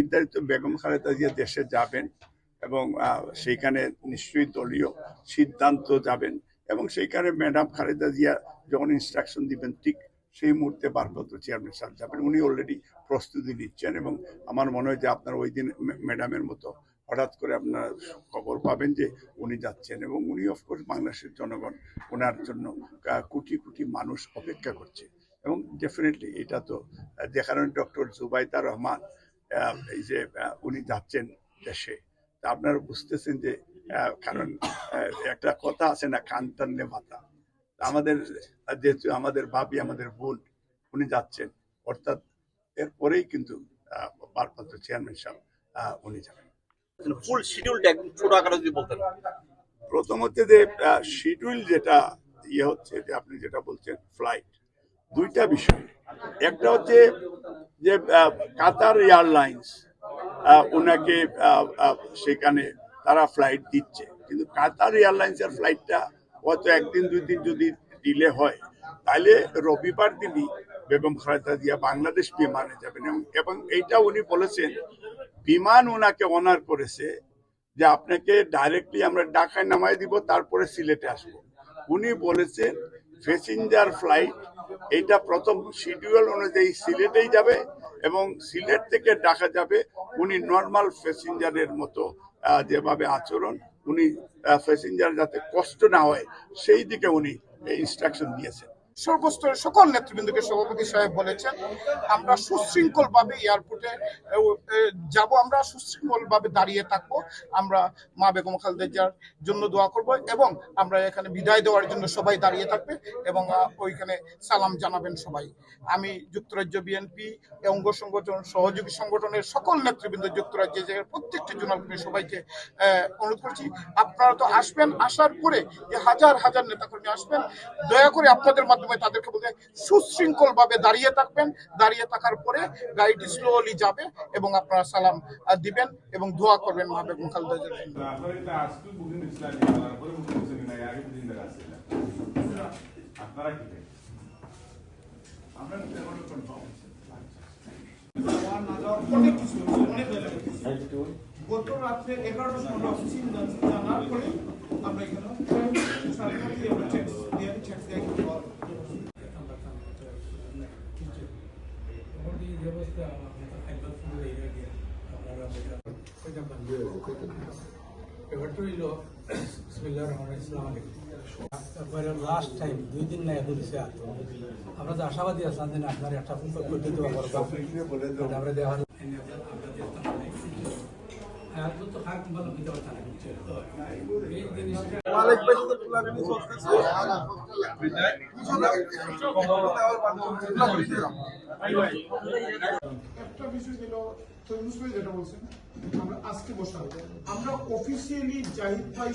নির্ধারিত বেগম খালেদা জিয়া দেশে যাবেন এবং সেইখানে নিশ্চয়ই দলীয় সিদ্ধান্ত যাবেন এবং সেইখানে ম্যাডাম খালেদা জিয়া যখন ইনস্ট্রাকশন দিবেন ঠিক সেই মুহূর্তে ভারপ্রাপ্ত চেয়ারম্যান সাহেব যাবেন। উনি অলরেডি প্রস্তুতি নিচ্ছেন এবং আমার মনে হয় যে আপনার ওই দিন ম্যাডামের মতো হঠাৎ করে আপনার খবর পাবেন যে উনি যাচ্ছেন এবং উনি অফকোর্স বাংলাদেশের জনগণ ওনার জন্য কোটি কোটি মানুষ অপেক্ষা করছে। এবং ডেফিনেটলি এটা তো আহ, ডক্টর জুবাইদা রহমান এই যে উনি যাচ্ছেন দেশে। তা আপনারা বুঝতেছেন যে কারণ একটা কথা আছে না কান্তান্নে মাতা। আমাদের আহ, যেহেতু আমাদের ভাবি আমাদের বোন উনি যাচ্ছেন। অর্থাৎ এরপরেই কিন্তু ভারপ্রাপ্ত চেয়ারম্যান সাহেব উনি যাবেন। ফুল শিডিউলটা একদম ছোট আকারে যদি বলতেন। প্রথমত যে শিডিউল যেটা ইয়ে হচ্ছে যে আপনি যেটা বলছেন ফ্লাইট দুইটা বিষয়। একটা হচ্ছে যে কাতার এয়ারলাইন্স ওনাকে সেখানে তারা ফ্লাইট দিচ্ছে। কিন্তু কাতার এয়ারলাইন্সের ফ্লাইটটা হয়তো একদিন দুই দিন যদি ডিলে হয়, তাহলে রবিবার দিনই বেগম খালেদা জিয়া বাংলাদেশ বিমানে যাবেন। এবং এইটা উনি বলেছেন, বিমান ওনাকে অনার করেছে যে আপনাকে ডাইরেক্টলি আমরা ঢাকায় নামাই দিব, তারপরে সিলেটে আসব। উনি বলেছেন প্যাসেঞ্জার ফ্লাইট এইটা প্রথম শিডিউল অনুযায়ী সিলেটেই যাবে এবং সিলেট থেকে ডাকা যাবে। উনি নর্মাল প্যাসেঞ্জারের মতো যেভাবে আচরণ, উনি প্যাসেঞ্জার যাতে কষ্ট না হয়, সেই দিকে উনি ইনস্ট্রাকশন দিয়েছেন। সর্বস্তরের সকল নেতৃবৃন্দকে সভাপতি সাহেব বলেছেন, আমরা সুশৃঙ্খল ভাবে এয়ারপোর্টে যাব, আমরা সুশৃঙ্খল ভাবে দাঁড়িয়ে থাকব, আমরা মা বেগম খালেদা জন্য দোয়া করব এবং আমরা এখানে বিদায় দেওয়ার জন্য সবাই দাঁড়িয়ে থাকবে এবং ওইখানে সালাম জানাবেন সবাই। আমি যুক্তরাজ্য বিএনপি, অঙ্গ সংগঠন, সহযোগী সংগঠনের সকল নেতৃবৃন্দ যুক্তরাজ্যে যে প্রত্যেকটি জোনাল সবাইকে অনুরোধ করছি, আপনারা তো আসবেন, আসার পরে যে হাজার হাজার নেতাকর্মী আসবেন, দয়া করে আপনাদের মাধ্যমে তাদেরকে বলতে সুশৃঙ্খল ভাবে দাঁড়িয়ে থাকবেন দাঁড়িয়ে থাকার পরে গাড়িটি স্লোলি যাবে এবং আপনারা সালাম দিবেন এবং দোয়া করবেন মা খালেদা হয়েছে। গত রাত্রে এগারোটার সময় অফিসে জানার পরে আমরা এখানে সরকারি আমরা চেক দিয়ে চেক দিয়ে ব্যাপারটা হইল বিসমিল্লাহ রহমান ইসলাম একবারে লাস্ট টাইম দুই দিন নাই আর আমরা তো আশাবাদী যে আপনার একটা করতে দেওয়া আমরা দেওয়া একটা বিষয় যেটা বলছেন আমরা আজকে আমরা অফিসিয়ালি জাহিদ ভাই